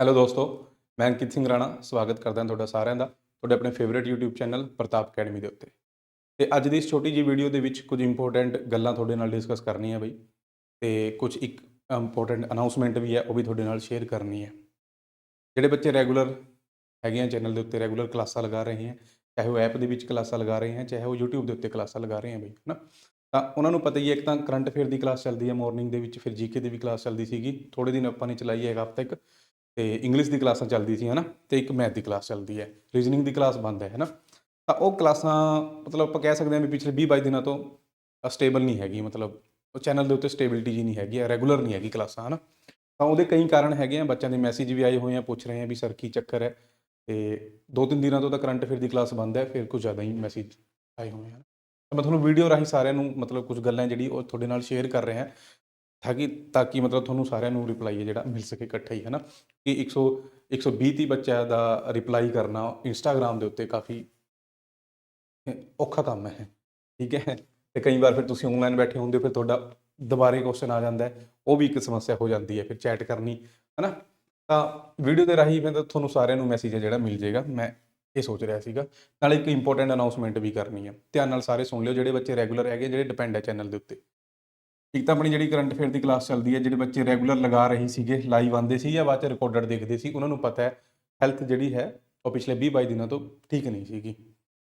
Hello ਦੋਸਤੋ, ਮੈਂ ਅੰਕਿਤ ਸਿੰਘ ਰਾਣਾ, ਸਵਾਗਤ ਕਰਦਾ ਹਾਂ ਤੁਹਾਡਾ ਸਾਰਿਆਂ ਦਾ, ਤੁਹਾਡੇ ਆਪਣੇ favourite YouTube channel Pratap academy ਦੇ ਉੱਤੇ। ਤੇ ਅੱਜ ਦੀ ਇਸ ਛੋਟੀ ਜਿਹੀ ਵੀਡੀਓ ਦੇ ਵਿੱਚ ਕੁਝ ਇੰਪੋਰਟੈਂਟ ਗੱਲਾਂ ਤੁਹਾਡੇ ਨਾਲ ਡਿਸਕਸ ਕਰਨੀ ਹੈ ਬਈ, ਤੇ ਕੁਝ ਇੱਕ ਇੰਪੋਰਟੈਂਟ ਅਨਾਉਂਸਮੈਂਟ ਵੀ ਹੈ, ਉਹ ਵੀ ਤੁਹਾਡੇ ਨਾਲ ਸ਼ੇਅਰ ਕਰਨੀ ਹੈ। ਜਿਹੜੇ ਬੱਚੇ ਰੈਗੂਲਰ ਹੈਗੇ ਆ ਚੈਨਲ ਦੇ ਉੱਤੇ ਰੈਗੂਲਰ ਕਲਾਸਾਂ ਲਗਾ ਰਹੇ ਹੈ, ਚਾਹੇ ਉਹ ਐਪ ਦੇ ਵਿੱਚ ਕਲਾਸਾਂ ਲਗਾ ਰਹੇ ਹੈ, ਚਾਹੇ ਉਹ YouTube ਦੇ ਉੱਤੇ ਕਲਾਸਾਂ ਲਗਾ ਰਹੇ ਹੈ ਬਈ, ਹਨਾ? ਤਾਂ ਉਹਨਾਂ ਨੂੰ ਪਤਾ ਹੀ ਹੈ, ਇੱਕ ਤਾਂ ਕਰੰਟ ਅਫੇਅਰ ਦੀ ਕਲਾਸ ਚੱਲਦੀ ਹੈ ਮਾਰਨਿੰਗ ਦੇ ਵਿੱਚ ਫਿਰ ਜੀਕੇ ਦੀ ਵੀ ਕਲਾਸ ਚੱਲਦੀ ਸੀਗੀ ਥੋੜੇ ਦਿਨ ਆਪਾਂ ਨੇ ਚਲਾਈ ਹੈ ਇੱਕ ਹਫ਼ਤੇ ਤੱਕ ਤੇ ਇੰਗਲਿਸ਼ ਦੀ ਕਲਾਸਾਂ ਚੱਲਦੀ ਸੀ, ਹਨਾ? ਤੇ ਇੱਕ ਮੈਥ ਦੀ ਕਲਾਸ ਚੱਲਦੀ ਹੈ। ਰੀਜ਼ਨਿੰਗ ਦੀ ਕਲਾਸ ਬੰਦ ਹੈ, ਹਨਾ? ਤਾਂ ਉਹ ਕਲਾਸਾਂ, ਮਤਲਬ ਆਪਾਂ ਕਹਿ ਸਕਦੇ ਹਾਂ ਵੀ ਪਿਛਲੇ 20 22 ਦਿਨਾਂ ਤੋਂ ਸਟੇਬਲ ਨਹੀਂ ਹੈਗੀ, ਮਤਲਬ ਉਹ ਚੈਨਲ ਦੇ ਉੱਤੇ ਸਟੇਬਿਲਿਟੀ ਜੀ ਨਹੀਂ ਹੈਗੀ ਰੈਗੂਲਰ ਨਹੀਂ ਹੈਗੀ ਕਲਾਸਾਂ, ਹਨਾ? ਤਾਂ ਉਹਦੇ ਕਈ ਕਾਰਨ ਹੈਗੇ ਆ, ਬੱਚਿਆਂ ਦੇ ਮੈਸੇਜ ਵੀ ਆਏ ਹੋਏ ਆ, ਪੁੱਛ ਰਹੇ ਆ ਵੀ ਸਰ ਕੀ ਚੱਕਰ ਹੈ? ਤੇ ਦੋ ਤਿੰਨ ਦਿਨਾਂ ਤੋਂ ਤਾਂ ਕਰੰਟ ਅਫੇਅਰ ਦੀ ਕਲਾਸ ਬੰਦ ਹੈ, ਫਿਰ ਕੁਝ ਜ਼ਿਆਦਾ ਹੀ ਮੈਸੇਜ ਆਏ ਹੋਏ ਹਨ? ਤਾਂ ਮੈਂ ਤੁਹਾਨੂੰ ਵੀਡੀਓ ਰਾਹੀਂ ਸਾਰਿਆਂ ਨੂੰ ਮਤਲਬ ਕੁਝ ਗੱਲਾਂ ਜਿਹੜੀ ਉਹ ਤੁਹਾਡੇ ਨਾਲ ਸ਼ੇਅਰ ਕਰ ਰਿਹਾ ਤਾਂ ਕਿ ਤਾਂ ਕਿ ਮਤਲਬ ਤੁਹਾਨੂੰ ਸਾਰਿਆਂ ਨੂੰ ਰਿਪਲਾਈ ਹੈ ਜਿਹੜਾ ਮਿਲ ਸਕੇ ਇਕੱਠਾ ਹੀ, ਹੈ ਨਾ? ਕਿ 100 120 ਤੀਹ ਬੱਚਿਆਂ ਦਾ ਰਿਪਲਾਈ ਕਰਨਾ ਇੰਸਟਾਗ੍ਰam ਦੇ ਉੱਤੇ ਕਾਫੀ ਔਖਾ ਕੰਮ ਹੈ, ਠੀਕ ਹੈ? ਤੇ ਕਈ ਵਾਰ ਫਿਰ ਤੁਸੀਂ ਆਨਲਾਈਨ ਬੈਠੇ ਹੁੰਦੇ ਹੋ, ਫਿਰ ਤੁਹਾਡਾ ਦੁਬਾਰੇ ਕੁਐਸਚਨ ਆ ਜਾਂਦਾ ਹੈ, ਉਹ ਵੀ ਇੱਕ ਸਮੱਸਿਆ ਹੋ ਜਾਂਦੀ ਹੈ, ਫਿਰ ਚੈਟ ਕਰਨੀ, ਹੈ ਨਾ? ਤਾਂ ਵੀਡੀਓ ਦੇ ਰਾਹੀਂ ਫਿਰ ਤੁਹਾਨੂੰ ਸਾਰਿਆਂ ਨੂੰ ਮੈਸੇਜ ਹੈ ਜਿਹੜਾ ਮਿਲ ਜਾਏਗਾ, ਮੈਂ ਇਹ ਸੋਚ ਰਿਹਾ ਸੀਗਾ। ਨਾਲ ਇੱਕ ਇੰਪੋਰਟੈਂਟ ਅਨਾਉਂਸਮੈਂਟ ਵੀ ਕਰਨੀ ਹੈ, ਧਿਆਨ ਨਾਲ ਸਾਰੇ ਸੁਣ ਲਿਓ, ਜਿਹੜੇ ਬੱਚੇ ਰੈਗੂਲਰ ਹੈਗੇ, ਜਿਹੜੇ ਡਿਪੈਂਡ ਹੈ ਚੈਨਲ ਦੇ ਉੱਤੇ। ਇੱਕ ਤਾਂ ਆਪਣੀ ਜਿਹੜੀ ਕਰੰਟ ਅਫੇਅਰ ਦੀ ਕਲਾਸ ਚੱਲਦੀ ਹੈ, ਜਿਹੜੇ ਬੱਚੇ ਰੈਗੂਲਰ ਲਗਾ ਰਹੇ ਸੀਗੇ ਲਾਈਵ ਆਉਂਦੇ ਸੀ ਜਾਂ ਬਾਅਦ ਚ ਰਿਕਾਰਡਡ ਦੇਖਦੇ ਸੀ, ਉਹਨਾਂ ਨੂੰ ਪਤਾ ਹੈ ਹੈਲਥ ਜਿਹੜੀ ਹੈ ਉਹ ਪਿਛਲੇ 20 22 ਦਿਨਾਂ ਤੋਂ ਠੀਕ ਨਹੀਂ ਸੀਗੀ,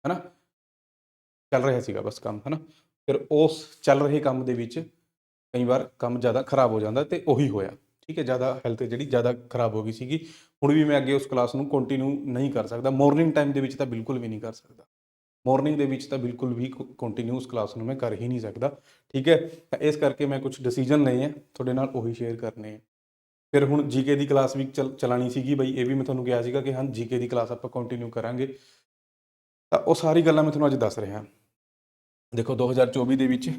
ਹਨਾ? ਚੱਲ ਰਿਹਾ ਸੀਗਾ ਬਸ ਕੰਮ, ਹਨਾ? ਫਿਰ ਉਸ ਚੱਲ ਰਹੇ ਕੰਮ ਦੇ ਵਿੱਚ ਕਈ ਵਾਰ ਕੰਮ ਜ਼ਿਆਦਾ ਖਰਾਬ ਹੋ ਜਾਂਦਾ ਤੇ ਉਹੀ ਹੋਇਆ, ਠੀਕ ਹੈ? ਜ਼ਿਆਦਾ ਹੈਲਥ ਜਿਹੜੀ ਜ਼ਿਆਦਾ ਖਰਾਬ ਹੋ ਗਈ ਸੀਗੀ, ਹੁਣ ਵੀ ਮੈਂ ਅੱਗੇ ਉਸ ਕਲਾਸ ਨੂੰ ਕੰਟੀਨਿਊ ਨਹੀਂ ਕਰ ਸਕਦਾ ਮਾਰਨਿੰਗ ਟਾਈਮ ਦੇ ਵਿੱਚ ਤਾਂ ਬਿਲਕੁਲ ਵੀ ਨਹੀਂ ਕਰ ਸਕਦਾ। ਮਾਰਨਿੰਗ ਦੇ ਵਿੱਚ ਤਾਂ ਬਿਲਕੁਲ ਵੀ ਕੰਟੀਨਿਊ ਉਸ ਕਲਾਸ ਨੂੰ ਮੈਂ ਕਰ ਹੀ ਨਹੀਂ ਸਕਦਾ। ਠੀਕ ਹੈ? ਤਾਂ ਇਸ ਕਰਕੇ ਮੈਂ ਕੁਝ ਡਿਸੀਜਨ ਲਏ ਆ, ਤੁਹਾਡੇ ਨਾਲ ਉਹੀ ਸ਼ੇਅਰ ਕਰਨੇ ਆ। ਫਿਰ ਹੁਣ ਜੀਕੇ ਦੀ ਕਲਾਸ ਵੀ ਚੱਲ- ਚਲਾਣੀ ਸੀਗੀ ਬਈ, ਇਹ ਵੀ ਮੈਂ ਤੁਹਾਨੂੰ ਕਿਹਾ ਸੀਗਾ ਕਿ ਹਾਂ ਜੀਕੇ ਦੀ ਕਲਾਸ ਆਪਾਂ ਕੰਟੀਨਿਊ ਕਰਾਂਗੇ। ਤਾਂ ਉਹ ਸਾਰੀ ਗੱਲਾਂ ਮੈਂ ਤੁਹਾਨੂੰ ਅੱਜ ਦੱਸ ਰਿਹਾ। ਦੇਖੋ 2024 ਦੇ ਵਿੱਚ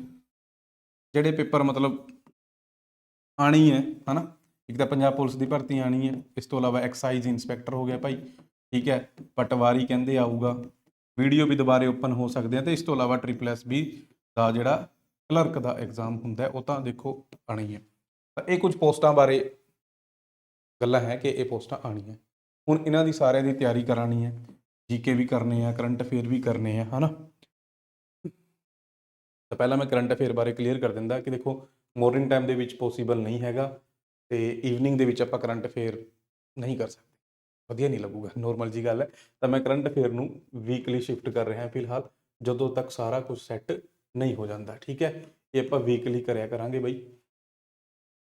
ਜਿਹੜੇ ਪੇਪਰ ਮਤਲਬ ਆਣੀ ਹੈ ਹਨਾ? ਇੱਕ ਤਾਂ ਪੰਜਾਬ ਪੁਲਿਸ ਦੀ ਭਰਤੀ ਆਣੀ ਹੈ ਇਸ ਤੋਂ ਇਲਾਵਾ ਐਕਸਾਈਜ਼ ਇਨਸਪੈਕਟਰ ਹੋ ਗਿਆ ਭਾਈ। ਠੀਕ ਹੈ? ਪਟਵਾਰੀ ਕਹਿੰਦੇ ਆਊਗਾ। ਵੀਡੀਓ ਵੀ ਦੁਬਾਰੇ ਓਪਨ ਹੋ ਸਕਦੇ ਆ ਤੇ ਇਸ ਤੋਂ ਇਲਾਵਾ ਟ੍ਰਿਪਲ ਐਸ ਵੀ ਦਾ ਜਿਹੜਾ ਕਲਰਕ ਦਾ ਐਗਜ਼ਾਮ ਹੁੰਦਾ ਉਹ ਤਾਂ ਦੇਖੋ ਆਣੀ ਹੈ। ਤਾਂ ਇਹ ਕੁਝ ਪੋਸਟਾਂ ਬਾਰੇ ਗੱਲਾਂ ਹੈ ਕਿ ਇਹ ਪੋਸਟਾਂ ਆਣੀਆਂ ਹੁਣ ਇਹਨਾਂ ਦੀ ਸਾਰਿਆਂ ਦੀ ਤਿਆਰੀ ਕਰਾਣੀ ਹੈ। ਜੀਕੇ ਵੀ ਕਰਨੇ ਆ, ਕਰੰਟ ਅਫੇਅਰ ਵੀ ਕਰਨੇ ਆ, ਹਨਾ? ਤਾਂ ਪਹਿਲਾਂ ਮੈਂ ਕਰੰਟ ਅਫੇਅਰ ਬਾਰੇ ਕਲੀਅਰ ਕਰ ਦਿੰਦਾ ਕਿ ਦੇਖੋ ਮਾਰਨਿੰਗ ਟਾਈਮ ਦੇ ਵਿੱਚ ਪੋਸੀਬਲ ਨਹੀਂ ਹੈਗਾ ਤੇ ਈਵਨਿੰਗ ਦੇ ਵਿੱਚ ਆਪਾਂ ਕਰੰਟ ਅਫੇਅਰ ਨਹੀਂ ਕਰ ਸਕਦੇ। ਵਧੀਆ ਨਹੀਂ ਲੱਗੂਗਾ ਨੋਰਮਲ ਜੀ ਗੱਲ ਹੈ। ਤਾਂ ਮੈਂ ਕਰੰਟ ਅਫੇਅਰ ਨੂੰ ਵੀਕਲੀ ਸ਼ਿਫਟ ਕਰ ਰਿਹਾ ਫਿਲਹਾਲ, ਜਦੋਂ ਤੱਕ ਸਾਰਾ ਕੁਝ ਸੈੱਟ ਨਹੀਂ ਹੋ ਜਾਂਦਾ, ਠੀਕ ਹੈ? ਇਹ ਆਪਾਂ ਵੀਕਲੀ ਕਰਿਆ ਕਰਾਂਗੇ ਬਈ।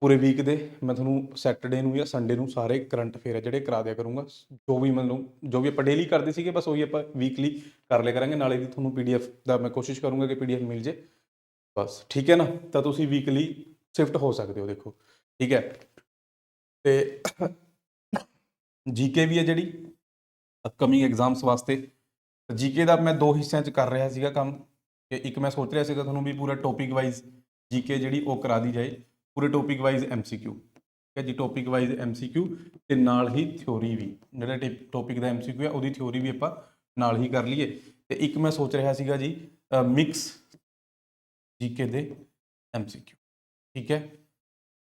ਪੂਰੇ ਵੀਕ ਦੇ ਮੈਂ ਤੁਹਾਨੂੰ ਸੈਟਰਡੇ ਨੂੰ ਜਾਂ ਸੰਡੇ ਨੂੰ ਸਾਰੇ ਕਰੰਟ ਅਫੇਅਰ ਹੈ ਜਿਹੜੇ ਕਰਾ ਦਿਆ ਕਰੂੰਗਾ। ਜੋ ਵੀ ਮਤਲਬ, ਜੋ ਵੀ ਆਪਾਂ ਡੇਲੀ ਕਰਦੇ ਸੀਗੇ, ਬਸ ਉਹੀ ਆਪਾਂ ਵੀਕਲੀ ਕਰ ਲਿਆ ਕਰਾਂਗੇ। ਨਾਲੇ ਦੀ ਤੁਹਾਨੂੰ ਪੀਡੀਐਫ ਦਾ ਮੈਂ ਕੋਸ਼ਿਸ਼ ਕਰੂੰਗਾ ਕਿ ਪੀਡੀਐਫ ਮਿਲ ਜੇ। ਬਸ, ਠੀਕ ਹੈ ਨਾ? ਤਾਂ ਤੁਸੀਂ ਵੀਕਲੀ ਸ਼ਿਫਟ ਹੋ ਸਕਦੇ ਹੋ, ਦੇਖੋ, ਠੀਕ ਹੈ? ਤੇ ਜੀਕੇ ਵੀ ਹੈ ਜਿਹੜੀ ਅਪਕਮਿੰਗ ਐਗਜ਼ਾਮਸ ਵਾਸਤੇ। ਜੀਕੇ ਦਾ ਮੈਂ ਦੋ ਹਿੱਸਿਆਂ 'ਚ ਕਰ ਰਿਹਾ ਸੀਗਾ ਕੰਮ। ਕਿ ਇੱਕ ਮੈਂ ਸੋਚ ਰਿਹਾ ਸੀਗਾ ਤੁਹਾਨੂੰ ਵੀ ਪੂਰਾ ਟੌਪਿਕ ਵਾਈਜ਼ ਜੀਕੇ ਜਿਹੜੀ ਉਹ ਕਰਾ ਦੀ ਜਾਏ। ਪੂਰੇ ਟੌਪਿਕ ਵਾਈਜ਼ ਐਮਸੀਕਿਊ ਠੀਕ ਹੈ ਜੀ ਟੌਪਿਕ ਵਾਈਜ਼ ਐਮਸੀਕਿਊ ਤੇ ਨਾਲ ਹੀ ਥਿਉਰੀ ਵੀ। ਜਿਹੜਾ ਟੌਪਿਕ ਦਾ ਐਮਸੀਕਿਊ ਹੈ, ਉਹਦੀ ਥਿਉਰੀ ਵੀ ਆਪਾਂ ਨਾਲ ਹੀ ਕਰ ਲਈਏ। ਤੇ ਇੱਕ ਮੈਂ ਸੋਚ ਰਿਹਾ ਸੀਗਾ ਜੀ ਮਿਕਸ ਜੀਕੇ ਦੇ ਐਮਸੀਕਿਊ ਠੀਕ ਹੈ?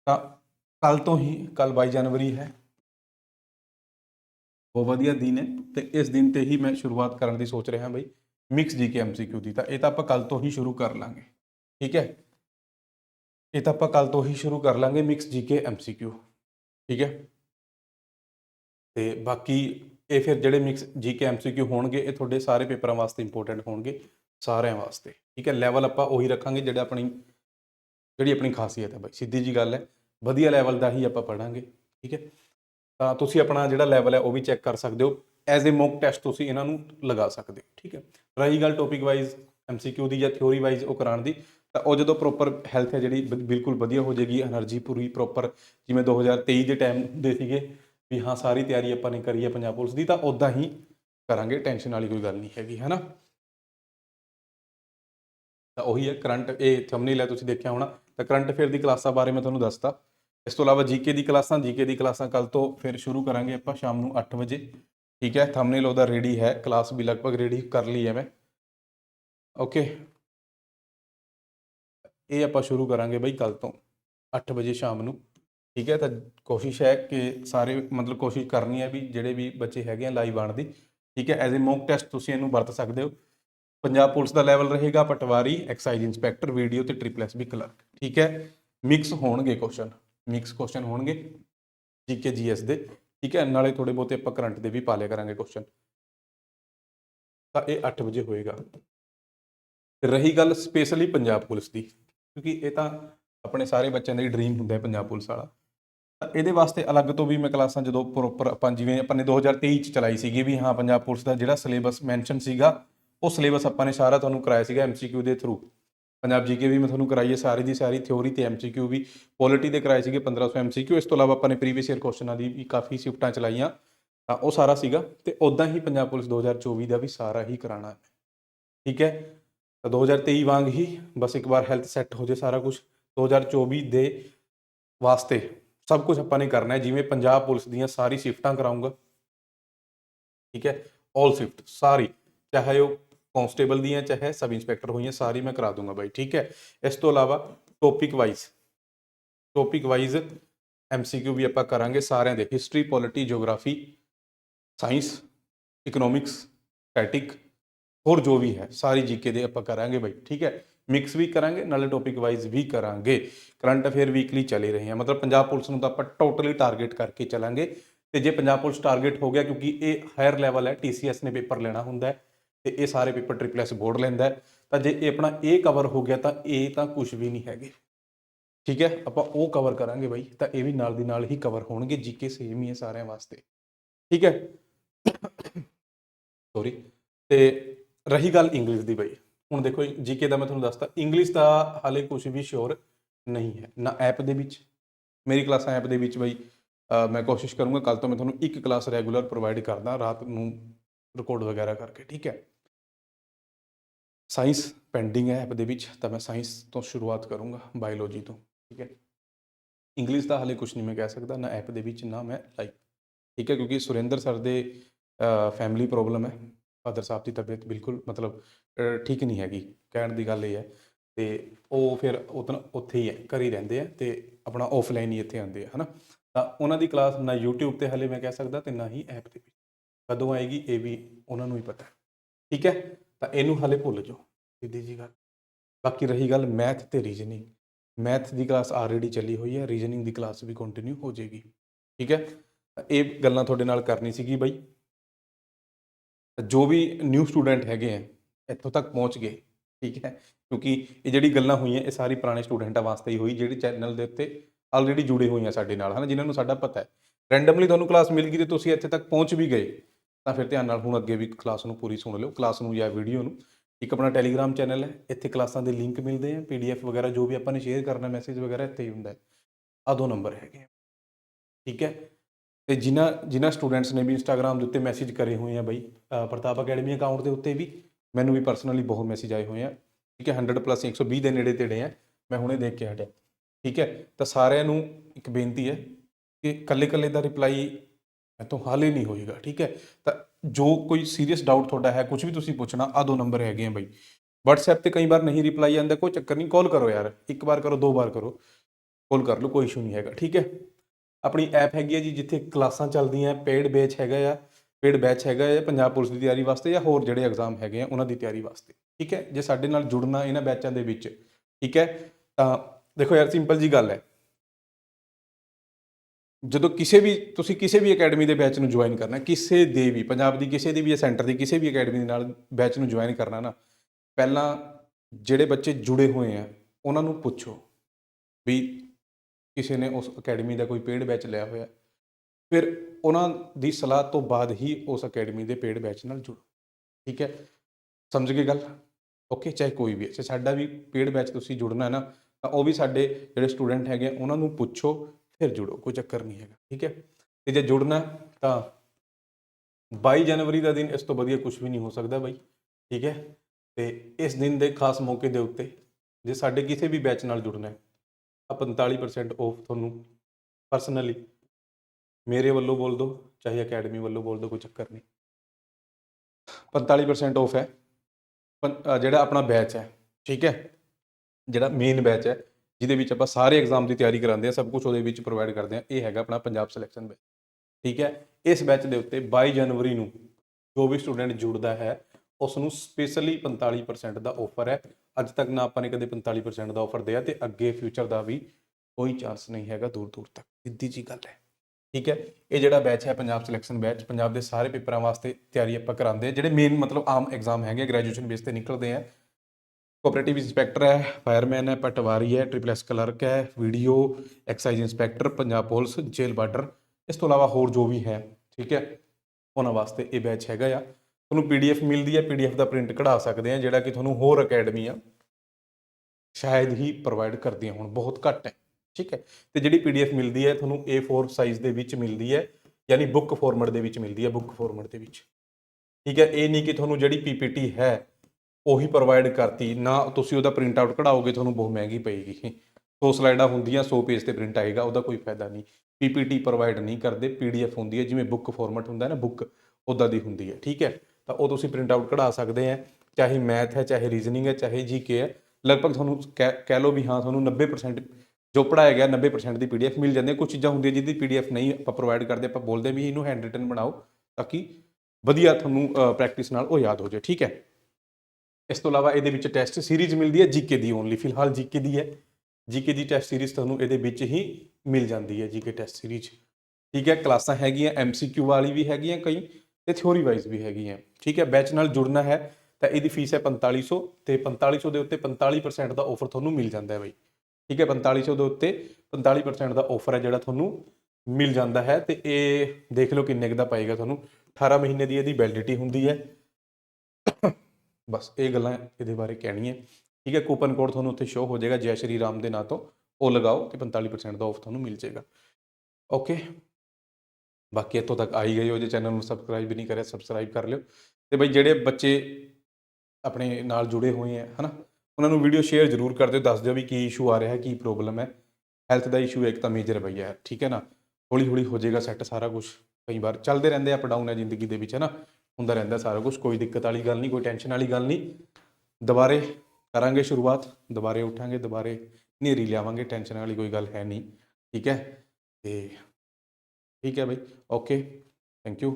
ਤਾਂ ਕੱਲ ਤੋਂ ਹੀ ਕੱਲ 22 ਜਨਵਰੀ ਹੈ। ਬਹੁਤ ਵਧੀਆ ਦਿਨ ਹੈ ਤੇ ਇਸ ਦਿਨ ਤੇ ਹੀ ਮੈਂ ਸ਼ੁਰੂਆਤ ਕਰਨ ਦੀ ਸੋਚ ਰਿਹਾ ਬਈ ਮਿਕਸ ਜੀਕੇ ਐਮਸੀਕਿਊ ਦੀ। ਤਾਂ ਇਹ ਤਾਂ ਆਪਾਂ ਕੱਲ ਤੋਂ ਹੀ ਸ਼ੁਰੂ ਕਰ ਲਾਂਗੇ। ਠੀਕ ਹੈ? ਇਹ ਤਾਂ ਆਪਾਂ ਕੱਲ ਤੋਂ ਹੀ ਸ਼ੁਰੂ ਕਰ ਲਾਂਗੇ ਮਿਕਸ ਜੀਕੇ ਐਮਸੀਕਿਊ ਠੀਕ ਹੈ? ਤੇ ਬਾਕੀ ਇਹ ਫਿਰ ਜਿਹੜੇ ਮਿਕਸ ਜੀਕੇ ਐਮਸੀਕਿਊ ਹੋਣਗੇ, ਇਹ ਤੁਹਾਡੇ ਸਾਰੇ ਪੇਪਰਾਂ ਵਾਸਤੇ ਇੰਪੋਰਟੈਂਟ ਹੋਣਗੇ, ਸਾਰਿਆਂ ਵਾਸਤੇ। ਠੀਕ ਹੈ? ਲੈਵਲ ਆਪਾਂ ਉਹੀ ਰੱਖਾਂਗੇ ਜਿਹੜਾ ਆਪਣੀ, ਜਿਹੜੀ ਆਪਣੀ ਖਾਸੀਅਤ ਹੈ ਬਾਈ। ਸਿੱਧੀ ਜੀ ਗੱਲ ਹੈ। ਵਧੀਆ ਲੈਵਲ ਦਾ ਹੀ ਆਪਾਂ ਪੜਾਂਗੇ ਠੀਕ ਹੈ? ਤਾਂ ਤੁਸੀਂ ਆਪਣਾ ਜਿਹੜਾ ਲੈਵਲ ਹੈ ਉਹ ਵੀ ਚੈੱਕ ਕਰ ਸਕਦੇ ਹੋ। ਐਜ਼ ਅ ਮੌਕ ਟੈਸਟ ਤੁਸੀਂ ਇਹਨਾਂ ਨੂੰ ਲਗਾ ਸਕਦੇ ਹੋ, ਠੀਕ ਹੈ। ਰਹੀ ਗੱਲ ਟੌਪਿਕ ਵਾਈਜ਼ ਐਮਸੀਕਿਊ ਦੀ ਜਾਂ ਥਿਉਰੀ ਵਾਈਜ਼ ਉਹ ਕਰਾਉਣ ਦੀ, ਤਾਂ ਉਹ ਜਦੋਂ ਪ੍ਰੋਪਰ ਹੈਲਥ ਹੈ ਜਿਹੜੀ ਬਿਲਕੁਲ ਵਧੀਆ ਹੋ ਜਾਏਗੀ એનર્ਜੀ ਪੂਰੀ ਪ੍ਰੋਪਰ ਜਿਵੇਂ 2023 ਦੇ ਟਾਈਮ ਦੇ ਸੀਗੇ, ਵੀ ਹਾਂ, ਸਾਰੀ ਤਿਆਰੀ ਆਪਾਂ ਨੇ ਕਰੀ ਹੈ ਪੰਜਾਬ ਪੁਲਿਸ ਦੀ, ਤਾਂ ਉਦਾਂ ਹੀ ਕਰਾਂਗੇ ਟੈਨਸ਼ਨ ਵਾਲੀ ਕੋਈ ਗੱਲ ਨਹੀਂ ਹੈਗੀ, ਹੈਨਾ। ਤਾਂ ਉਹੀ ਹੈ, ਕਰੰਟ, ਇਹ ਥੰਬਨੇਲ ਹੈ, ਤੁਸੀਂ ਦੇਖਿਆ ਹੋਣਾ। ਤਾਂ ਕਰੰਟ ਅਫੇਅਰ ਦੀ ਕਲਾਸਾਂ ਬਾਰੇ ਮੈਂ ਤੁਹਾਨੂੰ ਦੱਸਦਾ ਇਸ ਤੋਂ ਇਲਾਵਾ ਜੀਕੇ ਦੀ ਕਲਾਸਾਂ, ਜੀਕੇ ਦੀ ਕਲਾਸਾਂ ਕੱਲ ਤੋਂ ਫਿਰ ਸ਼ੁਰੂ ਕਰਾਂਗੇ ਆਪਾਂ ਸ਼ਾਮ ਨੂੰ 8 ਵਜੇ। ਠੀਕ ਹੈ ਥੰਬਨੇਲ ਉਹਦਾ ਰੈਡੀ ਹੈ ਕਲਾਸ ਵੀ ਲਗਭਗ ਰੈਡੀ ਕਰ ਲਈ ਹੈ ਮੈਂ। ਓਕੇ ਇਹ ਆਪਾਂ ਸ਼ੁਰੂ ਕਰਾਂਗੇ ਬਈ ਕੱਲ ਤੋਂ 8 ਵਜੇ ਸ਼ਾਮ ਨੂੰ। ਠੀਕ ਹੈ, ਤਾਂ ਕੋਸ਼ਿਸ਼ ਹੈ ਕਿ ਸਾਰੇ ਮਤਲਬ ਕੋਸ਼ਿਸ਼ ਕਰਨੀ ਹੈ ਵੀ ਜਿਹੜੇ ਵੀ ਬੱਚੇ ਹੈਗੇ ਆ ਲਾਈਵ ਆਉਣ ਦੀ। ਠੀਕ ਹੈ ਐਜ਼ ਅ ਮੌਕ ਟੈਸਟ ਤੁਸੀਂ ਇਹਨੂੰ ਵਰਤ ਸਕਦੇ ਹੋ। ਪੰਜਾਬ ਪੁਲਿਸ ਦਾ ਲੈਵਲ ਰਹੇਗਾ ਪਟਵਾਰੀ ਐਕਸਾਈਜ਼ ਇੰਸਪੈਕਟਰ ਵੀਡੀਓ ਤੇ ਟ੍ਰਿਪਲ ਐਸ ਵੀ ਕਲਰਕ ਠੀਕ ਹੈ ਮਿਕਸ ਹੋਣਗੇ ਕੁਐਸਚਨ ਮਿਕਸ ਕੁਐਸਚਨ ਹੋਣਗੇ ਜੀਕੇ ਜੀਐਸ ਦੇ, ਠੀਕ ਹੈ? ਨਾਲੇ ਥੋੜੇ ਬਹੁਤੇ ਆਪਾਂ ਕਰੰਟ ਦੇ ਵੀ ਪਾ ਲਿਆ ਕਰਾਂਗੇ ਕੁਐਸਚਨ ਤਾਂ ਇਹ 8 ਵਜੇ ਹੋਏਗਾ। ਤੇ ਰਹੀ ਗੱਲ ਸਪੈਸ਼ਲੀ ਪੰਜਾਬ ਪੁਲਿਸ ਦੀ, ਕਿਉਂਕਿ ਇਹ ਤਾਂ ਆਪਣੇ ਸਾਰੇ ਬੱਚਿਆਂ ਦਾ ਹੀ ਡ੍ਰੀਮ ਹੁੰਦਾ ਹੈ ਪੰਜਾਬ ਪੁਲਿਸ ਵਾਲਾ। ਤਾਂ ਇਹਦੇ ਵਾਸਤੇ ਅਲੱਗ ਤੋਂ ਵੀ ਮੈਂ ਕਲਾਸਾਂ ਜਦੋਂ ਪ੍ਰੋਪਰ ਆਪਾਂ ਜਿਵੇਂ ਆਪਾਂ ਨੇ 2023 ਚ ਚਲਾਈ ਸੀਗੀ ਵੀ ਹਾਂ, ਪੰਜਾਬ ਪੁਲਿਸ ਦਾ ਜਿਹੜਾ ਸਿਲੇਬਸ ਮੈਂਸ਼ਨ ਸੀਗਾ, ਉਹ ਸਿਲੇਬਸ ਆਪਾਂ ਨੇ ਸਾਰਾ ਤੁਹਾਨੂੰ ਕਰਾਇਆ ਸੀਗਾ ਐਮਸੀਕਿਊ ਦੇ ਥਰੂ ਪੰਜਾਬ ਜੀਕੇ ਵੀ ਮੈਂ ਤੁਹਾਨੂੰ ਕਰਾਈ ਹੈ ਸਾਰੀ ਦੀ ਸਾਰੀ ਥਿਉਰੀ ਤੇ ਐਮਸੀਕਿਊ ਵੀ। ਪੋਲਿਟੀ ਦੇ ਕਰਾਏ ਸੀਗੇ 1500 ਐਮਸੀਕਿਊ ਇਸ ਤੋਂ ਇਲਾਵਾ ਆਪਾਂ ਨੇ ਪ੍ਰੀਵੀਅਸ ਈਅਰ ਕੁਐਸਚਨਾਂ ਦੀ ਵੀ ਕਾਫੀ ਸ਼ਿਫਟਾਂ ਚਲਾਈਆਂ, ਤਾਂ ਉਹ ਸਾਰਾ ਸੀਗਾ। ਤੇ ਉਦਾਂ ਹੀ ਪੰਜਾਬ ਪੁਲਿਸ 2024 ਦਾ ਵੀ ਸਾਰਾ ਹੀ ਕਰਾਣਾ ਹੈ। ਠੀਕ ਹੈ? ਤਾਂ 2023 ਵਾਂਗ ਹੀ ਬਸ ਇੱਕ ਵਾਰ ਹੈਲਥ ਸੈੱਟ ਹੋ ਜੇ ਸਾਰਾ ਕੁਝ 2024 ਦੇ ਵਾਸਤੇ ਸਭ ਕੁਝ ਆਪਾਂ ਨੇ ਕਰਨਾ ਹੈ, ਜਿਵੇਂ ਪੰਜਾਬ ਪੁਲਿਸ ਦੀਆਂ ਸਾਰੀ ਸ਼ਿਫਟਾਂ ਕਰਾਉਂਗਾ ਠੀਕ ਹੈ? 올 ਸ਼ਿਫਟ ਸਾਰੀ। ਚਾਹੇ ਉਹ ਕਾਂਸਟੇਬਲ ਦੀਆਂ ਚਾਹੇ ਸਬ ਇੰਸਪੈਕਟਰ ਹੋਈਆਂ, ਸਾਰੀ ਮੈਂ ਕਰਾ ਦੂੰਗਾ ਬਾਈ, ਠੀਕ ਹੈ? ਇਸ ਤੋਂ ਇਲਾਵਾ topic wise topic wise MCQ ਵੀ ਆਪਾਂ ਕਰਾਂਗੇ ਸਾਰਿਆਂ ਦੇ history polity geography science economics static ਹੋਰ ਜੋ ਵੀ ਹੈ, ਸਾਰੀ ਜੀਕੇ ਦੇ ਆਪਾਂ ਕਰਾਂਗੇ ਬਾਈ, ਠੀਕ ਹੈ? ਮਿਕਸ ਵੀ ਕਰਾਂਗੇ, ਨਾਲੇ ਟੌਪਿਕ ਵਾਈਜ਼ ਵੀ ਕਰਾਂਗੇ। ਕਰੰਟ ਅਫੇਅਰ ਵੀਕਲੀ ਚੱਲੇ ਰਹੇ ਹਾਂ ਮਤਲਬ ਪੰਜਾਬ ਪੁਲਿਸ ਨੂੰ ਤਾਂ ਆਪਾਂ ਟੋਟਲੀ ਟਾਰਗੇਟ ਕਰਕੇ ਚੱਲਾਂਗੇ। ਤੇ ਜੇ ਪੰਜਾਬ ਪੁਲਿਸ ਟਾਰਗੇਟ ਹੋ ਗਿਆ, ਕਿਉਂਕਿ ਇਹ ਹਾਇਰ ਲੈਵਲ ਹੈ ਟੀਸੀਐਸ ਨੇ ਪੇਪਰ ਲੈਣਾ ਹੁੰਦਾ ਹੈ ਤੇ ਇਹ ਸਾਰੇ ਪੇਪਰ ਟ੍ਰਿਪਲ ਬੋਰਡ ਲੈਂਦਾ ਤਾਂ ਜੇ ਇਹ ਆਪਣਾ ਇਹ ਕਵਰ ਹੋ ਗਿਆ ਤਾਂ ਇਹ ਤਾਂ ਕੁਝ ਵੀ ਨਹੀਂ ਹੈਗੇ। ਠੀਕ ਹੈ? ਆਪਾਂ ਉਹ ਕਵਰ ਕਰਾਂਗੇ ਬਾਈ, ਤਾਂ ਇਹ ਵੀ ਨਾਲ ਦੀ ਨਾਲ ਹੀ ਕਵਰ ਹੋਣਗੇ। ਜੀਕੇ ਸੇਮ ਹੀ ਹੈ ਸਾਰਿਆਂ ਵਾਸਤੇ। ਠੀਕ ਹੈ? ਸੌਰੀ ਤੇ ਰਹੀ ਗੱਲ ਇੰਗਲਿਸ਼ ਦੀ ਬਈ। ਹੁਣ ਦੇਖੋ ਜੀਕੇ ਦਾ ਮੈਂ ਤੁਹਾਨੂੰ ਦੱਸਤਾ ਇੰਗਲਿਸ਼ ਦਾ ਹਾਲੇ ਕੁਝ ਵੀ ਸ਼ੋਰ ਨਹੀਂ ਹੈ। ਨਾ ਐਪ ਦੇ ਵਿੱਚ। ਮੇਰੀ ਕਲਾਸਾਂ ਐਪ ਦੇ ਵਿੱਚ ਬਈ ਮੈਂ ਕੋਸ਼ਿਸ਼ ਕਰੂੰਗਾ ਕੱਲ ਤੋਂ ਮੈਂ ਤੁਹਾਨੂੰ ਇੱਕ ਕਲਾਸ ਰੈਗੂਲਰ ਪ੍ਰੋਵਾਈਡ ਕਰਦਾ, ਰਾਤ ਨੂੰ ਰਿਕਾਰਡ ਵਗੈਰਾ ਕਰਕੇ, ਠੀਕ ਹੈ? ਸਾਇੰਸ ਪੈਂਡਿੰਗ ਹੈ ਐਪ ਦੇ ਵਿੱਚ, ਤਾਂ ਮੈਂ ਸਾਇੰਸ ਤੋਂ ਸ਼ੁਰੂਆਤ ਕਰੂੰਗਾ ਬਾਇਓਲੋਜੀ ਤੋਂ, ਠੀਕ ਹੈ? ਇੰਗਲਿਸ਼ ਦਾ ਹਾਲੇ ਕੁਝ ਨਹੀਂ ਮੈਂ ਕਹਿ ਸਕਦਾ, ਨਾ ਐਪ ਦੇ ਵਿੱਚ, ਨਾ ਮੈਂ ਲਾਈਵ ਠੀਕ ਹੈ? ਕਿਉਂਕਿ ਸੁਰਿੰਦਰ ਸਰ ਦੇ ਫੈਮਿਲੀ ਪ੍ਰੋਬਲਮ ਹੈ ਫਾਦਰ ਸਾਹਿਬ ਦੀ ਤਬੀਅਤ ਬਿਲਕੁਲ ਮਤਲਬ ਠੀਕ ਨਹੀਂ ਹੈਗੀ, ਕਹਿਣ ਦੀ ਗੱਲ ਇਹ ਹੈ, ਤੇ ਉਹ ਫਿਰ ਉਤਨ, ਉੱਥੇ ਹੀ ਹੈ, ਘਰ ਹੀ ਰਹਿੰਦੇ ਆ, ਤੇ ਆਪਣਾ ਆਫਲਾਈਨ ਹੀ ਇੱਥੇ ਆਉਂਦੇ ਆ, ਹਨਾ? ਤਾਂ ਉਹਨਾਂ ਦੀ ਕਲਾਸ ਨਾ YouTube ਤੇ ਹਲੇ ਮੈਂ ਕਹਿ ਸਕਦਾ, ਤੇ ਨਾ ਹੀ ਐਪ ਤੇ ਵੀ ਕਦੋਂ ਆਏਗੀ ਇਹ ਵੀ ਉਹਨਾਂ ਨੂੰ ਹੀ ਪਤਾ। ਠੀਕ ਹੈ? ਤਾਂ ਇਹਨੂੰ ਹਲੇ ਭੁੱਲ ਜਾਓ। ਸਿੱਧੀ ਜੀ ਗੱਲ। ਬਾਕੀ ਰਹੀ ਗੱਲ ਮੈਥ ਤੇ ਰੀਜਨਿੰਗ ਮੈਥ ਦੀ ਕਲਾਸ ਆਲਰੇਡੀ ਚੱਲੀ ਹੋਈ ਹੈ। ਰੀਜਨਿੰਗ ਦੀ ਕਲਾਸ ਵੀ ਕੰਟੀਨਿਊ ਹੋ ਜਾਏਗੀ। ਠੀਕ ਹੈ? ਇਹ ਗੱਲਾਂ ਤੁਹਾਡੇ ਨਾਲ ਕਰਨੀ ਸੀਗੀ ਬਾਈ। ਜੋ ਵੀ ਨਿਊ ਸਟੂਡੈਂਟ ਹੈਗੇ ਆ ਇੱਥੋਂ ਤੱਕ ਪਹੁੰਚ ਗਏ। ਠੀਕ ਹੈ? ਕਿਉਂਕਿ ਇਹ ਜਿਹੜੀ ਗੱਲਾਂ ਹੋਈਆਂ, ਇਹ ਸਾਰੀ ਪੁਰਾਣੇ ਸਟੂਡੈਂਟਾਂ ਵਾਸਤੇ ਹੀ ਹੋਈ, ਜਿਹੜੇ ਚੈਨਲ ਦੇ ਉੱਤੇ ਆਲਰੇਡੀ ਜੁੜੇ ਹੋਈਆਂ ਸਾਡੇ ਨਾਲ, ਹਨਾ, ਜਿਨ੍ਹਾਂ ਨੂੰ ਸਾਡਾ ਪਤਾ ਹੈ। ਰੈਂਡਮਲੀ ਤੁਹਾਨੂੰ ਕਲਾਸ ਮਿਲ ਗਈ ਤੇ ਤੁਸੀਂ ਇੱਥੇ ਤੱਕ ਪਹੁੰਚ ਵੀ ਗਏ। ਤਾਂ ਫਿਰ ਧਿਆਨ ਨਾਲ ਹੁਣ ਅੱਗੇ ਵੀ ਕਲਾਸ ਨੂੰ ਪੂਰੀ ਸੁਣ ਲਿਓ। ਕਲਾਸ ਨੂੰ ਜਾਂ ਵੀਡੀਓ ਨੂੰ। ਇੱਕ ਆਪਣਾ ਟੈਲੀਗ੍ਰਾਮ ਚੈਨਲ ਹੈ। ਇੱਥੇ ਕਲਾਸਾਂ ਦੇ ਲਿੰਕ ਮਿਲਦੇ ਆ। ਪੀਡੀਐਫ ਵਗੈਰਾ ਜੋ ਵੀ ਆਪਾਂ ਨੇ ਸ਼ੇਅਰ ਕਰਨਾ ਮੈਸੇਜ ਵਗੈਰਾ ਇੱਥੇ ਹੀ ਹੁੰਦਾ ਹੈ। ਆ ਦੋ ਨੰਬਰ ਹੈਗੇ ਆ। ਠੀਕ ਹੈ? ਤੇ ਜਿਨ੍ਹਾਂ ਜਿਨ੍ਹਾਂ ਸਟੂਡੈਂਟਸ ਨੇ ਵੀ ਇੰਸਟਾਗ੍ਰam ਦੇ ਉੱਤੇ ਮੈਸੇਜ ਕਰੇ ਹੋਏ ਆ ਬਈ ਪ੍ਰਤਾਪ ਅਕੈਡਮੀ ਅਕਾਊਂਟ ਦੇ ਉੱਤੇ ਵੀ, ਮੈਨੂੰ ਵੀ ਪਰਸਨਲੀ ਬਹੁਤ ਮੈਸੇਜ ਆਏ ਹੋਏ ਆ। ਠੀਕ ਹੈ? 100 ਪਲੱਸ 120 ਦੇ ਨੇੜੇ ਤੇੜੇ ਆ। ਮੈਂ ਹੁਣੇ ਦੇਖ ਕੇ ਹਟਿਆ। ਠੀਕ ਹੈ? ਤਾਂ ਸਾਰਿਆਂ ਨੂੰ ਇੱਕ ਬੇਨਤੀ ਹੈ ਕਿ ਕੱਲੇ ਕੱਲੇ ਦਾ ਰਿਪਲਾਈ ਤੋਂ ਹਾਲੇ ਨਹੀਂ ਹੋਏਗਾ, ਠੀਕ ਹੈ? ਤਾਂ ਜੋ ਕੋਈ ਸੀਰੀਅਸ ਡਾਊਟ ਤੁਹਾਡਾ ਹੈ ਕੁਝ ਵੀ ਤੁਸੀਂ ਪੁੱਛਣਾ ਆ ਦੋ ਨੰਬਰ ਹੈਗੇ ਆ ਬਾਈ। WhatsApp ਤੇ ਕਈ ਵਾਰ ਨਹੀਂ ਰਿਪਲਾਈ ਆਉਂਦਾ, ਕੋਈ ਚੱਕਰ ਨਹੀਂ ਕਾਲ ਕਰੋ ਯਾਰ। ਇੱਕ ਵਾਰ ਕਰੋ, ਦੋ ਵਾਰ ਕਰੋ। ਕਾਲ ਕਰ ਲਓ, ਕੋਈ ਇਸ਼ੂ ਨਹੀਂ ਹੈਗਾ, ਠੀਕ ਹੈ? ਆਪਣੀ ਐਪ ਹੈਗੀ ਹੈ ਜੀ, ਜਿੱਥੇ ਕਲਾਸਾਂ ਚੱਲਦੀਆਂ ਪੇਡ ਬੈਚ ਹੈਗਾ ਆ ਪੇਡ ਬੈਚ ਹੈਗਾ ਹੈ ਪੰਜਾਬ ਪੁਲਿਸ ਦੀ ਤਿਆਰੀ ਵਾਸਤੇ ਜਾਂ ਹੋਰ ਜਿਹੜੇ ਐਗਜ਼ਾਮ ਹੈਗੇ ਆ, ਉਹਨਾਂ ਦੀ ਤਿਆਰੀ ਵਾਸਤੇ, ਠੀਕ ਹੈ? ਜੇ ਸਾਡੇ ਨਾਲ ਜੁੜਨਾ ਇਹਨਾਂ ਬੈਚਾਂ ਦੇ ਵਿੱਚ, ਠੀਕ ਹੈ? ਤਾਂ ਦੇਖੋ ਯਾਰ ਸਿੰਪਲ ਜੀ ਗੱਲ ਹੈ। ਜਦੋਂ ਕਿਸੇ ਵੀ ਤੁਸੀਂ ਕਿਸੇ ਵੀ ਅਕੈਡਮੀ ਦੇ ਬੈਚ ਨੂੰ ਜੁਆਇਨ ਕਰਨਾ ਕਿਸੇ ਦੇ ਵੀ ਪੰਜਾਬ ਦੀ ਕਿਸੇ ਦੀ ਵੀ ਸੈਂਟਰ ਦੀ ਕਿਸੇ ਵੀ ਅਕੈਡਮੀ ਦੇ ਨਾਲ ਬੈਚ ਨੂੰ ਜੁਆਇਨ ਕਰਨਾ ਨਾ ਪਹਿਲਾਂ ਜਿਹੜੇ ਬੱਚੇ ਜੁੜੇ ਹੋਏ ਆ ਉਹਨਾਂ ਨੂੰ ਪੁੱਛੋ ਵੀ ਕਿਸੇ ਨੇ ਉਸ ਅਕੈਡਮੀ ਦਾ ਕੋਈ ਪੇਡ ਬੈਚ ਲਿਆ ਹੋਇਆ। ਫਿਰ ਉਹਨਾਂ ਦੀ ਸਲਾਹ ਤੋਂ ਬਾਅਦ ਹੀ ਉਸ ਅਕੈਡਮੀ ਦੇ ਪੇਡ ਬੈਚ ਨਾਲ ਜੁੜੋ ਠੀਕ ਹੈ? ਸਮਝ ਗਏ ਗੱਲ? ਓਕੇ ਚਾਹੇ ਕੋਈ ਵੀ ਹੈ ਚਾਹੇ ਸਾਡਾ ਵੀ ਪੇਡ ਬੈਚ ਤੁਸੀਂ ਜੁੜਨਾ ਹੈ ਨਾ ਤਾਂ ਉਹ ਵੀ ਸਾਡੇ ਜਿਹੜੇ ਸਟੂਡੈਂਟ ਹੈਗੇ ਆ, ਉਹਨਾਂ ਨੂੰ ਪੁੱਛੋ ਫਿਰ ਜੁੜੋ, ਕੋਈ ਚੱਕਰ ਨਹੀਂ ਹੈਗਾ, ਠੀਕ ਹੈ? ਤੇ ਜੇ ਜੁੜਨਾ ਤਾਂ 22 ਜਨਵਰੀ ਦਾ ਦਿਨ ਇਸ ਤੋਂ ਵਧੀਆ ਕੁਝ ਵੀ ਨਹੀਂ ਹੋ ਸਕਦਾ ਬਾਈ, ਠੀਕ ਹੈ? ਤੇ ਇਸ ਦਿਨ ਦੇ ਖਾਸ ਮੌਕੇ ਦੇ ਉੱਤੇ ਜੇ ਸਾਡੇ ਕਿਸੇ ਵੀ ਬੈਚ ਨਾਲ ਜੁੜਨਾ ਹੈ, ਤਾਂ 45% ਆਫ ਤੁਹਾਨੂੰ ਪਰਸਨਲੀ ਮੇਰੇ ਵੱਲੋਂ ਬੋਲ ਦਿਓ, ਚਾਹੇ ਅਕੈਡਮੀ ਵੱਲੋਂ ਬੋਲ ਦਿਓ, ਕੋਈ ਚੱਕਰ ਨਹੀਂ। 45% ਆਫ ਹੈ, ਪੰ- ਜਿਹੜਾ ਆਪਣਾ ਬੈਚ ਹੈ, ਠੀਕ ਹੈ? ਜਿਹੜਾ ਮੇਨ ਬੈਚ ਹੈ ਜਿਹਦੇ ਵਿੱਚ ਆਪਾਂ ਸਾਰੇ ਐਗਜ਼ਾਮ ਦੀ ਤਿਆਰੀ ਕਰਾਉਂਦੇ ਆ ਸਭ ਕੁਝ ਉਹਦੇ ਵਿੱਚ ਪ੍ਰੋਵਾਈਡ ਕਰਦੇ ਆ ਇਹ ਹੈਗਾ ਆਪਣਾ ਪੰਜਾਬ ਸਿਲੈਕਸ਼ਨ ਬੈਚ ਠੀਕ ਹੈ? ਇਸ ਬੈਚ ਦੇ ਉੱਤੇ 22 ਜਨਵਰੀ ਨੂੰ ਜੋ ਵੀ ਸਟੂਡੈਂਟ ਜੁੜਦਾ ਹੈ ਉਸ ਨੂੰ ਸਪੈਸ਼ਲੀ 45% ਦਾ ਆਫਰ ਹੈ। ਅੱਜ ਤੱਕ ਨਾ ਆਪਾਂ ਨੇ ਕਦੇ 45% ਦਾ ਆਫਰ ਦਿਆ ਤੇ ਅੱਗੇ ਫਿਊਚਰ ਦਾ ਵੀ ਕੋਈ ਚਾਂਸ ਨਹੀਂ ਹੈਗਾ ਦੂਰ ਦੂਰ ਤੱਕ। ਸਿੱਧੀ ਜੀ ਗੱਲ ਹੈ। ਠੀਕ ਹੈ? ਇਹ ਜਿਹੜਾ ਬੈਚ ਹੈ ਪੰਜਾਬ ਸਿਲੈਕਸ਼ਨ ਬੈਚ ਪੰਜਾਬ ਦੇ ਸਾਰੇ ਪੇਪਰਾਂ ਵਾਸਤੇ ਤਿਆਰੀ ਆਪਾਂ ਕਰਾਉਂਦੇ ਆ ਜਿਹੜੇ ਮੇਨ ਮਤਲਬ ਆਮ ਐਗਜ਼ਾਮ ਹੈਗੇ ਗ੍ਰੈਜੂਏਸ਼ਨ ਬੇਸ ਤੇ ਨਿਕਲਦੇ ਆ। ਕੋਆਪਰੇਟਿਵ ਇੰਸਪੈਕਟਰ ਹੈ ਫਾਇਰਮੈਨ ਹੈ, ਪਟਵਾਰੀ ਹੈ ਟ੍ਰਿਪਲ ਐਸ ਕਲਰਕ ਹੈ VDO excise inspector Punjab police jail border ਇਸ ਤੋਂ ਇਲਾਵਾ ਹੋਰ ਜੋ ਵੀ ਹੈ, ਠੀਕ ਹੈ, ਉਹਨਾਂ ਵਾਸਤੇ ਇਹ ਬੈਚ ਹੈਗਾ ਆ। ਤੁਹਾਨੂੰ ਪੀਡੀਐਫ ਮਿਲਦੀ ਹੈ ਪੀਡੀਐਫ ਦਾ ਪ੍ਰਿੰਟ ਕਢਾ ਸਕਦੇ ਆ ਜਿਹੜਾ ਕਿ ਤੁਹਾਨੂੰ ਹੋਰ ਅਕੈਡਮੀਆਂ ਸ਼ਾਇਦ ਹੀ ਪ੍ਰੋਵਾਈਡ ਕਰਦੀਆਂ ਹੁਣ, ਬਹੁਤ ਘੱਟ ਹੈ, ਠੀਕ ਹੈ। ਤੇ ਜਿਹੜੀ ਪੀਡੀਐਫ ਮਿਲਦੀ ਹੈ, ਤੁਹਾਨੂੰ A4 ਸਾਈਜ਼ ਦੇ ਵਿੱਚ ਮਿਲਦੀ ਹੈ, ਯਾਨੀ ਬੁੱਕ ਫਾਰਮੈਟ ਦੇ ਵਿੱਚ ਮਿਲਦੀ ਹੈ ਬੁੱਕ ਫਾਰਮੈਟ ਦੇ ਵਿੱਚ, ਠੀਕ ਹੈ। ਇਹ ਨਹੀਂ ਕਿ ਤੁਹਾਨੂੰ ਜਿਹੜੀ ਪੀਪੀਟੀ ਹੈ ਉਹੀ ਪ੍ਰੋਵਾਈਡ ਕਰਤੀ, ਨਾ ਤੁਸੀਂ ਉਹਦਾ ਪ੍ਰਿੰਟ ਆਊਟ ਕਢਾਓਗੇ, ਤੁਹਾਨੂੰ ਬਹੁਤ ਮਹਿੰਗੀ ਪਏਗੀ। 100 ਸਲਾਈਡਾਂ ਹੁੰਦੀਆਂ 100 ਪੇਜ ਤੇ ਪ੍ਰਿੰਟ ਆਏਗਾ, ਉਹਦਾ ਕੋਈ ਫਾਇਦਾ ਨਹੀਂ। ਪੀਪੀਟੀ ਪ੍ਰੋਵਾਈਡ ਨਹੀਂ ਕਰਦੇ ਪੀਡੀਐਫ ਹੁੰਦੀ ਹੈ, ਜਿਵੇਂ ਬੁੱਕ ਫਾਰਮੈਟ ਹੁੰਦਾ ਹੈ ਨਾ ਬੁੱਕ ਉਦਾਂ ਦੀ ਹੁੰਦੀ ਹੈ, ਠੀਕ ਹੈ? ਤਾਂ ਉਹ ਤੁਸੀਂ ਪ੍ਰਿੰਟ ਆਊਟ ਕਢਾ ਸਕਦੇ ਆ ਚਾਹੇ ਮੈਥ ਹੈ, ਚਾਹੇ ਰੀਜ਼ਨਿੰਗ ਹੈ, ਚਾਹੇ ਜੀਕੇ ਹੈ। ਲਗਭਗ ਤੁਹਾਨੂੰ ਕਹਿ ਕਹਿ ਲਓ ਵੀ ਹਾਂ, ਤੁਹਾਨੂੰ 90% ਜੋ ਪੜਾਇਆ ਗਿਆ 90% ਦੀ ਪੀਡੀਐਫ ਮਿਲ ਜਾਂਦੀ ਹੈ। ਕੁਝ ਚੀਜ਼ਾਂ ਹੁੰਦੀਆਂ ਜਿਹਦੀ ਪੀਡੀਐਫ ਨਹੀਂ ਆਪਾਂ ਪ੍ਰੋਵਾਈਡ ਕਰਦੇ, ਆਪਾਂ ਬੋਲਦੇ ਵੀ ਇਹਨੂੰ ਹੈਂਡ ਰਿਟਨ ਬਣਾਓ, ਤਾਂ ਕਿ ਵਧੀਆ ਤੁਹਾਨੂੰ ਪ੍ਰੈਕਟਿਸ ਨਾਲ ਉਹ ਯਾਦ ਹੋ ਜਾਏ, ਠੀਕ ਹੈ? ਇਸ ਤੋਂ ਇਲਾਵਾ ਇਹਦੇ ਵਿੱਚ ਟੈਸਟ ਸੀਰੀਜ਼ ਮਿਲਦੀ ਹੈ ਜੀਕੇ ਦੀ ਓਨਲੀ ਫਿਲਹਾਲ ਜੀਕੇ ਦੀ ਹੈ। ਜੀਕੇ ਦੀ ਟੈਸਟ ਸੀਰੀਜ਼ ਤੁਹਾਨੂੰ ਇਹਦੇ ਵਿੱਚ ਹੀ ਮਿਲ ਜਾਂਦੀ ਹੈ ਜੀਕੇ ਟੈਸਟ ਸੀਰੀਜ਼ ਠੀਕ ਹੈ, ਕਲਾਸਾਂ ਹੈਗੀਆਂ ਐਮਸੀਕਿਊ ਵਾਲੀ ਵੀ ਹੈਗੀਆਂ ਕਈ ਤੇ ਥਿਉਰੀ ਵਾਈਜ਼ ਵੀ ਹੈਗੀਆਂ। ਠੀਕ ਹੈ ਬੈਚ ਨਾਲ ਜੁੜਨਾ ਹੈ ਤਾਂ ਇਹਦੀ ਫੀਸ ਹੈ 4500 ਤੇ 4500 ਦੇ ਉੱਤੇ 45% ਦਾ ਆਫਰ ਤੁਹਾਨੂੰ ਮਿਲ ਜਾਂਦਾ ਹੈ ਬਈ। ਠੀਕ ਹੈ 4500 ਦੇ ਉੱਤੇ 45% ਦਾ ਆਫਰ ਹੈ ਜਿਹੜਾ ਤੁਹਾਨੂੰ ਮਿਲ ਜਾਂਦਾ ਹੈ ਤੇ ਇਹ ਦੇਖ ਲਓ ਕਿੰਨੇ ਕੁ ਦਾ ਪਏਗਾ ਤੁਹਾਨੂੰ। 18 ਮਹੀਨੇ ਦੀ ਇਹਦੀ ਵੈਲਿਡਿਟੀ ਹੁੰਦੀ ਹੈ। ਬਸ ਇਹ ਗੱਲਾਂ ਇਹਦੇ ਬਾਰੇ ਕਹਿਣੀ ਹੈ ਠੀਕ ਹੈ ਕੂਪਨ ਕੋਡ ਤੁਹਾਨੂੰ ਉੱਥੇ ਸ਼ੋ ਹੋ ਜਾਏਗਾ, ਜੈ ਸ਼੍ਰੀ ਰਾਮ ਦੇ ਨਾਂ ਤੋਂ। ਉਹ ਲਗਾਓ ਤੇ 45% ਦਾ ਆਫ ਤੁਹਾਨੂੰ ਮਿਲ ਜਾਏਗਾ। ਓਕੇ ਬਾਕੀ ਇੱਥੋਂ ਤੱਕ ਆਈ ਗਈ ਹੋ ਜੇ ਚੈਨਲ ਨੂੰ ਸਬਸਕ੍ਰਾਈਬ ਵੀ ਨਹੀਂ ਕਰਿਆ ਸਬਸਕ੍ਰਾਈਬ ਕਰ ਲਿਓ। ਤੇ ਬਈ ਜਿਹੜੇ ਬੱਚੇ ਆਪਣੇ ਨਾਲ ਜੁੜੇ ਹੋਏ ਆ ਹਨਾ? ਉਹਨਾਂ ਨੂੰ ਵੀਡੀਓ ਸ਼ੇਅਰ ਜ਼ਰੂਰ ਕਰ ਦਿਓ, ਦੱਸ ਦਿਓ ਵੀ ਕੀ ਇਸ਼ੂ ਆ ਰਿਹਾ ਕੀ ਪ੍ਰੋਬਲਮ ਹੈ। ਹੈਲਥ ਦਾ ਇਸ਼ੂ ਇੱਕ ਤਾਂ ਮੇਜਰ ਬਈ ਹੈ ਠੀਕ ਹੈ ਨਾ? ਹੌਲੀ ਹੌਲੀ ਹੋ ਜਾਏਗਾ ਸੈੱਟ ਸਾਰਾ ਕੁਝ ਕਈ ਵਾਰ ਚੱਲਦੇ ਰਹਿੰਦੇ ਅਪ ਡਾਊਨ ਹੈ ਜ਼ਿੰਦਗੀ ਦੇ ਵਿੱਚ ਹੈ ਨਾ ਹੁੰਦਾ ਰਹਿੰਦਾ ਸਾਰਾ ਕੁਝ ਕੋਈ ਦਿੱਕਤ ਵਾਲੀ ਗੱਲ ਨਹੀਂ, ਕੋਈ ਟੈਨਸ਼ਨ ਵਾਲੀ ਗੱਲ ਨਹੀਂ। ਦੁਬਾਰੇ ਕਰਾਂਗੇ ਸ਼ੁਰੂਆਤ, ਦੁਬਾਰੇ ਉਠਾਂਗੇ, ਦੁਬਾਰੇ ਨੇਰੀ ਲਿਆਵਾਂਗੇ ਟੈਨਸ਼ਨ ਵਾਲੀ ਕੋਈ ਗੱਲ ਹੈ ਨਹੀਂ, ਠੀਕ ਹੈ? ਤੇ ਠੀਕ ਹੈ ਬਈ ਓਕੇ ਥੈਂਕ ਯੂ